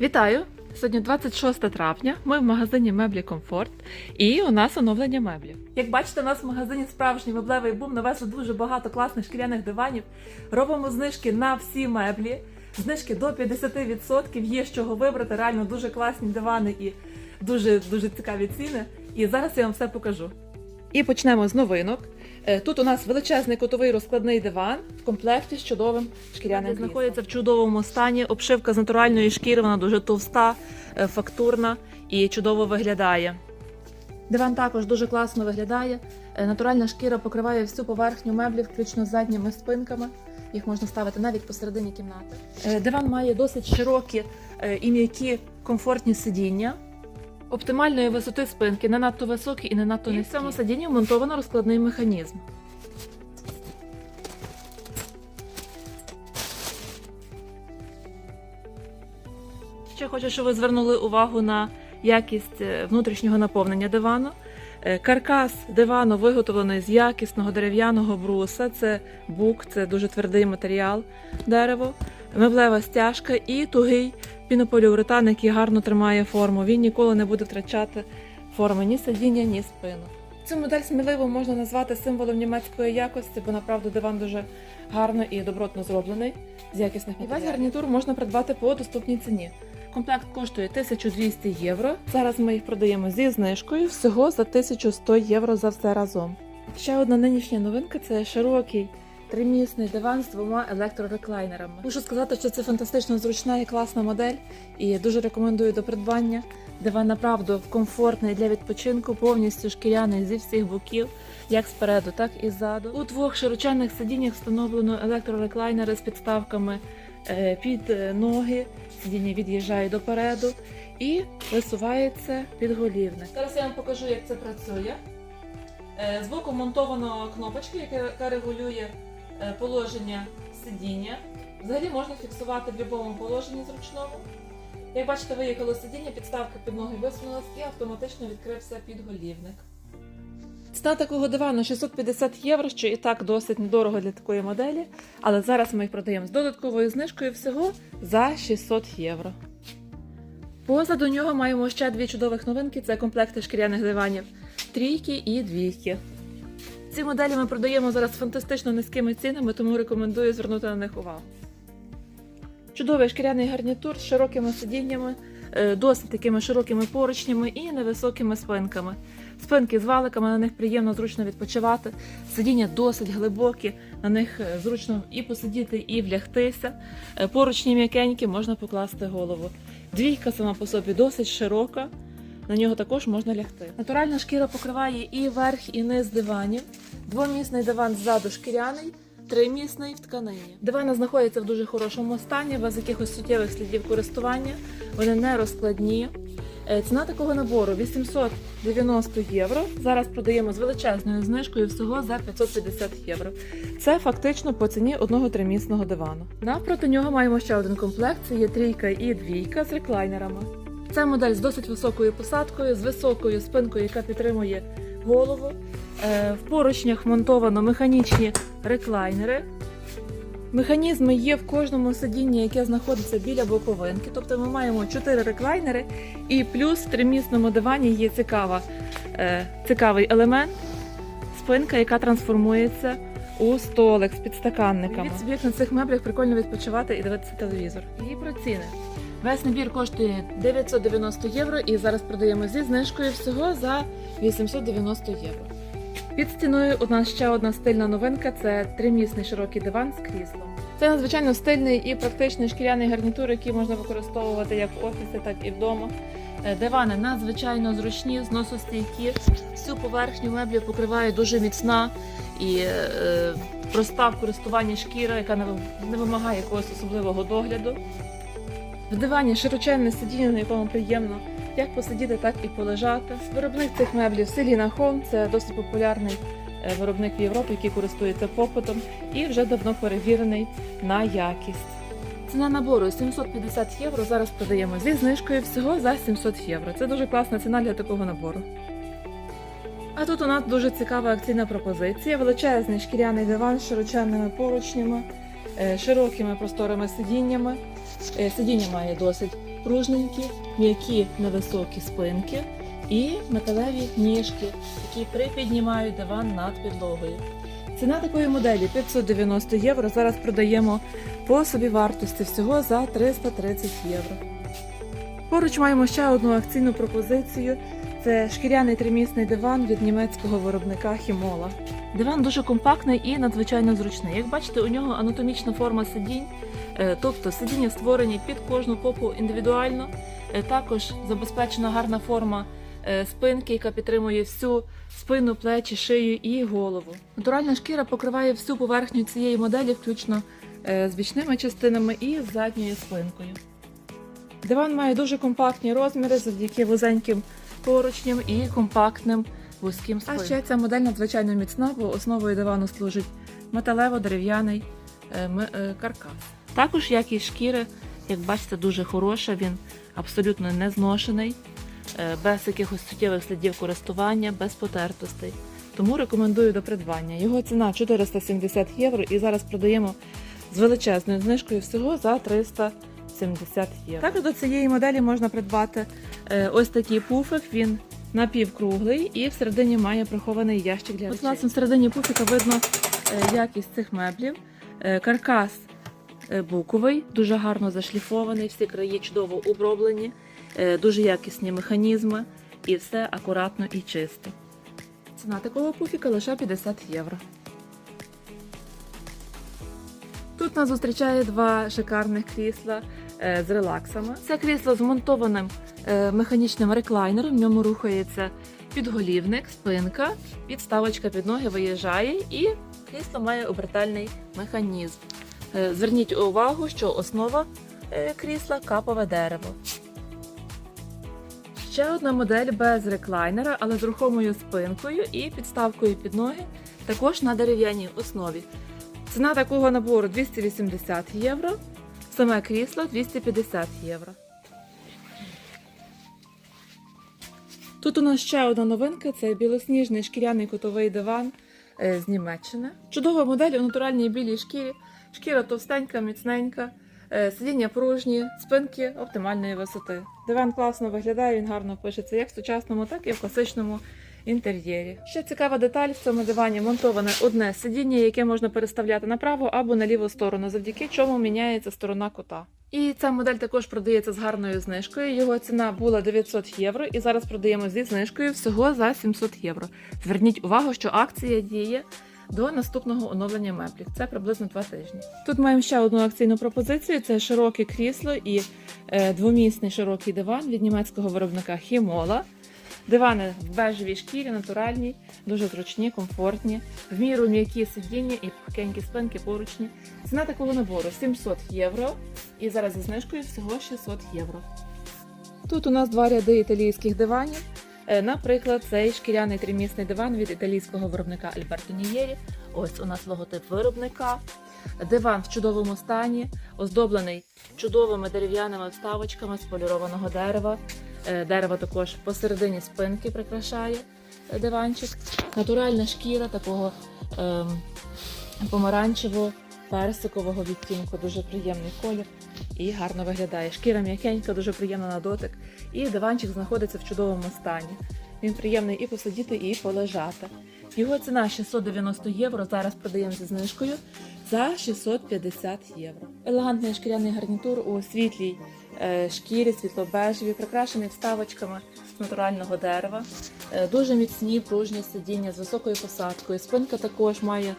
Вітаю! Сьогодні 26 травня. Ми в магазині меблі Комфорт і у нас оновлення меблів. Як бачите, у нас в магазині справжній меблевий бум навезли дуже багато класних шкіряних диванів. Робимо знижки на всі меблі. Знижки до 50%. Є з чого вибрати. Реально дуже класні дивани і дуже дуже цікаві ціни. І зараз я вам все покажу. І почнемо з новинок. Е, Тут у нас величезний кутовий розкладний диван в комплекті з чудовим шкіряним кріслом. знаходиться в чудовому стані. Обшивка з натуральної шкіри, вона дуже товста, е, фактурна і чудово виглядає. Диван також дуже класно виглядає. Е, Натуральна шкіра покриває всю поверхню меблів, включно з задніми спинками. Їх можна ставити навіть посередині кімнати. Диван має досить широкі і м'які комфортні сидіння. Оптимальної висоти спинки, не надто високі і не надто низькі. в цьому сидінні вмонтовано розкладний механізм. Ще хочу, щоб ви звернули увагу на якість е, внутрішнього наповнення дивану. Е, Каркас дивану виготовлений з якісного дерев'яного бруса. Це бук, це дуже твердий матеріал дерево, меблева стяжка і тугий пінополіуретан, який гарно тримає форму. Він ніколи не буде втрачати форми ні сидіння, ні спину. Цю модель сміливо можна назвати символом німецької якості, бо направду диван дуже гарно і добротно зроблений з якісних матеріалів. І весь гарнітур можна придбати по доступній ціні. Комплект коштує 1200 євро. Зараз ми їх продаємо зі знижкою всього за 1100 євро за все разом. Ще одна нинішня новинка це широкий тримісний диван з двома електрореклайнерами. Мушу сказати, що це фантастично зручна і класна модель, і дуже рекомендую до придбання. Диван направду комфортний для відпочинку, повністю шкіряний зі всіх боків, як спереду, так і ззаду. У двох широченних сидіннях встановлено електрореклайнери з підставками е, під е, ноги. Сидіння від'їжджає допереду і висувається підголівник. Зараз я вам покажу, як це працює. Е, Збоку монтовано кнопочка, яка- регулює положення сидіння. Взагалі можна фіксувати в будь-якому положенні зручному. Як бачите, виїхало сидіння, підставка під ноги висунулась і автоматично відкрився підголівник. Ціна такого дивану 650 євро, що і так досить недорого для такої моделі, але зараз ми їх продаємо з додатковою знижкою всього за 600 євро. Позаду нього маємо ще дві чудових новинки: це комплекти шкіряних диванів трійки і двійки. Ці моделі ми продаємо зараз фантастично низькими цінами, тому рекомендую звернути на них увагу. Чудовий шкіряний гарнітур з широкими сидіннями, е, досить такими широкими поручнями і невисокими спинками. Спинки з валиками, на них приємно зручно відпочивати. Сидіння досить глибокі, на них е, зручно і посидіти, і влягтися. Е, Поручні м'якенькі, можна покласти голову. Двійка сама по собі досить широка. На нього також можна лягти. Натуральна шкіра покриває і верх, і низ диванів. Двомісний диван ззаду шкіряний, тримісний в тканині. Дивани знаходяться в дуже хорошому стані, без якихось суттєвих слідів користування. Вони не розкладні. Е, Ціна такого набору 890 євро. Зараз продаємо з величезною знижкою всього за 550 євро. Це фактично по ціні одного тримісного дивану. Навпроти нього маємо ще один комплект: це є трійка і двійка з реклайнерами. Це модель з досить високою посадкою, з високою спинкою, яка підтримує голову. Е, В поручнях монтовано механічні реклайнери. Механізми є в кожному сидінні, яке знаходиться біля боковинки. Тобто ми маємо 4 реклайнери, і плюс в тримісному дивані є цікава, е, цікавий елемент спинка, яка трансформується у столик з підстаканниками. Від собі як на цих меблях прикольно відпочивати і дивитися телевізор. І про ціни. Весь набір коштує 990 євро і зараз продаємо зі знижкою всього за 890 євро. Під стіною у нас ще одна стильна новинка це тримісний широкий диван з кріслом. Це надзвичайно стильний і практичний шкіряний гарнітур, який можна використовувати як в офісі, так і вдома. Е, Дивани надзвичайно зручні, зносостійкі. Всю поверхню меблі покриває дуже міцна і е, проста в користуванні шкіра, яка не вимагає якогось особливого догляду. В дивані широченне сидіння, на якому приємно як посидіти, так і полежати. Виробник цих меблів Селіна Home – це досить популярний е, виробник в Європі, який користується попитом і вже давно перевірений на якість. Ціна набору 750 євро. Зараз продаємо зі знижкою всього за 700 євро. Це дуже класна ціна для такого набору. А тут у нас дуже цікава акційна пропозиція. Величезний шкіряний диван з широченними поручнями, е, широкими просторими сидіннями. Е, Сидіння має досить пружненькі, м'які невисокі спинки і металеві ніжки, які припіднімають диван над підлогою. Ціна такої моделі 590 євро. Зараз продаємо по собі вартості всього за 330 євро. Поруч маємо ще одну акційну пропозицію. Це шкіряний тримісний диван від німецького виробника Хімола. Диван дуже компактний і надзвичайно зручний. Як бачите, у нього анатомічна форма сидінь, е, тобто сидіння створені під кожну попу індивідуально. Е, Також забезпечена гарна форма е, спинки, яка підтримує всю спину, плечі, шию і голову. Натуральна шкіра покриває всю поверхню цієї моделі, включно з бічними частинами і з задньою спинкою. Диван має дуже компактні розміри завдяки вузеньким поручням і компактним вузьким спинам. А ще ця модель надзвичайно міцна, бо основою дивану служить металево-дерев'яний е, е, каркас. Також якість шкіри, як бачите, дуже хороша, він абсолютно не зношений, е, без якихось суттєвих слідів користування, без потертостей. Тому рекомендую до придбання. Його ціна 470 євро і зараз продаємо з величезною знижкою всього за 370 євро. Також до цієї моделі можна придбати ось такий пуфик. Він напівкруглий і всередині має прихований ящик для речей. От, власне, всередині пуфіка видно е, якість цих меблів. Е, Каркас е, буковий, дуже гарно зашліфований, всі краї чудово оброблені, дуже якісні механізми і все акуратно і чисто. Ціна такого пуфіка лише 50 євро. Тут нас зустрічає два шикарних крісла з релаксами. Це крісло з монтованим е, механічним реклайнером. В ньому рухається підголівник, спинка, підставочка під ноги виїжджає і крісло має обертальний механізм. Е, Зверніть увагу, що основа е, крісла капове дерево. Ще одна модель без реклайнера, але з рухомою спинкою і підставкою під ноги, також на дерев'яній основі. Ціна такого набору 280 євро, саме крісло 250 євро. Тут у нас ще одна новинка це білосніжний шкіряний кутовий диван е, з Німеччини. Чудова модель у натуральній білій шкірі. Шкіра товстенька, міцненька, е, сидіння пружні, спинки оптимальної висоти. Диван класно виглядає, він гарно пишеться як в сучасному, так і в класичному інтер'єрі. Ще цікава деталь в цьому дивані монтоване одне сидіння, яке можна переставляти направо або на ліву сторону, завдяки чому міняється сторона кота. І ця модель також продається з гарною знижкою. Його ціна була 900 євро, і зараз продаємо зі знижкою всього за 700 євро. Зверніть увагу, що акція діє до наступного оновлення меблів. Це приблизно два тижні. Тут маємо ще одну акційну пропозицію: це широке крісло і е, двомісний широкий диван від німецького виробника Хімола. Дивани в бежевій шкірі, натуральні, дуже зручні, комфортні, в міру м'які сидіння і пухенькі спинки поручні. Ціна такого набору 700 євро. І зараз зі знижкою всього 600 євро. Тут у нас два ряди італійських диванів. Е, Наприклад, цей шкіряний тримісний диван від італійського виробника Альберто Нієрі. Ось у нас логотип виробника. Диван в чудовому стані, оздоблений чудовими дерев'яними вставочками з полірованого дерева. Е, Дерево також посередині спинки прикрашає е, диванчик. Натуральна шкіра такого ем, помаранчево-персикового відтінку, дуже приємний колір і гарно виглядає. Шкіра м'якенька, дуже приємна на дотик. І диванчик знаходиться в чудовому стані. Він приємний і посидіти, і полежати. Його ціна 690 євро. Зараз продаємо зі знижкою за 650 євро. Елегантний шкіряний гарнітур у світлій шкірі, світло-бежеві, прикрашений вставочками натурального дерева. Е, дуже міцні пружні сидіння з високою посадкою. Спинка також має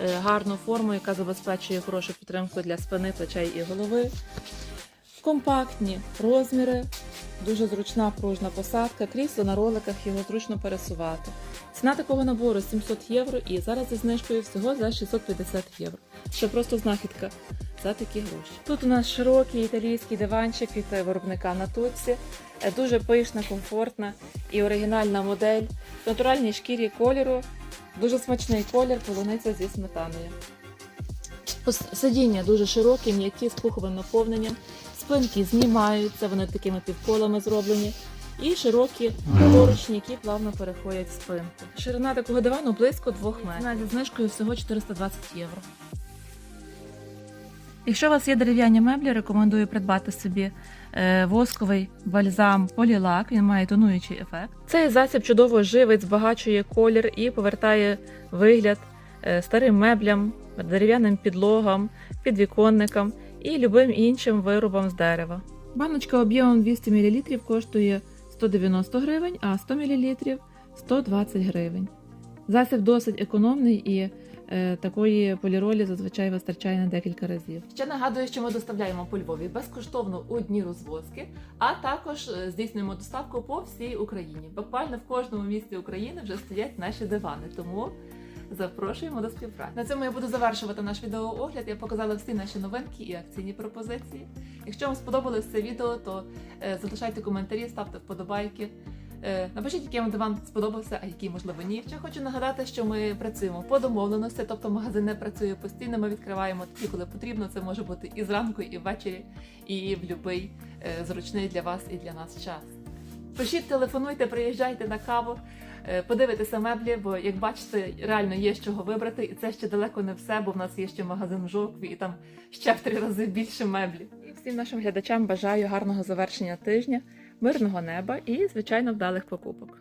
е, гарну форму, яка забезпечує хорошу підтримку для спини, плечей і голови. Компактні розміри, дуже зручна пружна посадка, крісло на роликах його зручно пересувати. Ціна такого набору 700 євро і зараз зі знижкою всього за 650 євро. Це просто знахідка за такі гроші. Тут у нас широкий італійський диванчик від виробника Натуці. Е, Дуже пишна, комфортна і оригінальна модель. В натуральній шкірі кольору. Дуже смачний колір, полуниця зі сметаною. Сидіння дуже широкі, м'які з пуховим наповненням. Спинки знімаються, вони такими півколами зроблені. І широкі поручні, які плавно переходять в спинку. Ширина такого дивану близько 2 метрів. Зі знижкою всього 420 євро. Якщо у вас є дерев'яні меблі, рекомендую придбати собі е, восковий бальзам полілак. Він має тонуючий ефект. Цей засіб чудово живить, збагачує колір і повертає вигляд е, старим меблям, дерев'яним підлогам, підвіконникам і любим іншим виробам з дерева. Баночка об'ємом 200 мл коштує 190 гривень, а 100 мл 120 гривень. Засіб досить економний і такої поліролі зазвичай вистачає на декілька разів. Ще нагадую, що ми доставляємо по Львові безкоштовно у дні розвозки, а також е, здійснюємо доставку по всій Україні. Буквально в кожному місті України вже стоять наші дивани, тому запрошуємо до співпраці. На цьому я буду завершувати наш відеоогляд. Я показала всі наші новинки і акційні пропозиції. Якщо вам сподобалось це відео, то е, залишайте коментарі, ставте вподобайки. Е, Напишіть, який вам сподобався, а який, можливо, ні. Ще хочу нагадати, що ми працюємо по домовленості, тобто магазин не працює постійно. Ми відкриваємо тоді, коли потрібно. Це може бути і зранку, і ввечері, і в будь-який е, зручний для вас і для нас час. Пишіть, телефонуйте, приїжджайте на каву, е, подивитися меблі, бо як бачите, реально є з чого вибрати, і це ще далеко не все, бо в нас є ще магазин в Жовкві, і там ще в три рази більше меблів. І всім нашим глядачам бажаю гарного завершення тижня, мирного неба і, звичайно, вдалих покупок.